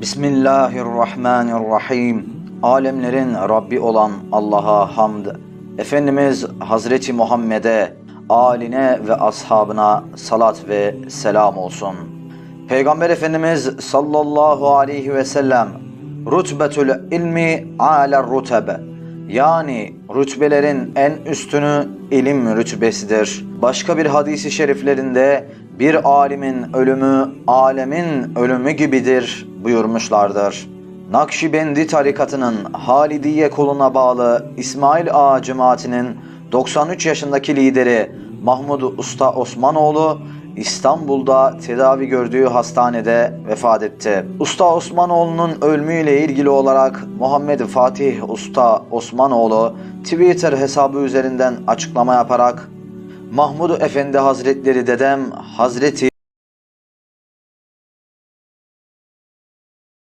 Bismillahirrahmanirrahim. Alemlerin Rabbi olan Allah'a hamd. Efendimiz Hazreti Muhammed'e, aline ve ashabına salat ve selam olsun. Peygamber Efendimiz sallallahu aleyhi ve sellem rutbetül ilmi aler rutebe yani rütbelerin en üstünü ilim rütbesidir. Başka bir hadisi şeriflerinde bir alimin ölümü alemin ölümü gibidir buyurmuşlardır. Nakşibendi tarikatının Halidiye koluna bağlı İsmail Ağa cemaatinin 93 yaşındaki lideri Mahmud Usta Osmanoğlu İstanbul'da tedavi gördüğü hastanede vefat etti. Usta Osmanoğlu'nun ölümüyle ilgili olarak Muhammed Fatih Usta Osmanoğlu Twitter hesabı üzerinden açıklama yaparak Mahmud Efendi Hazretleri dedem Hazreti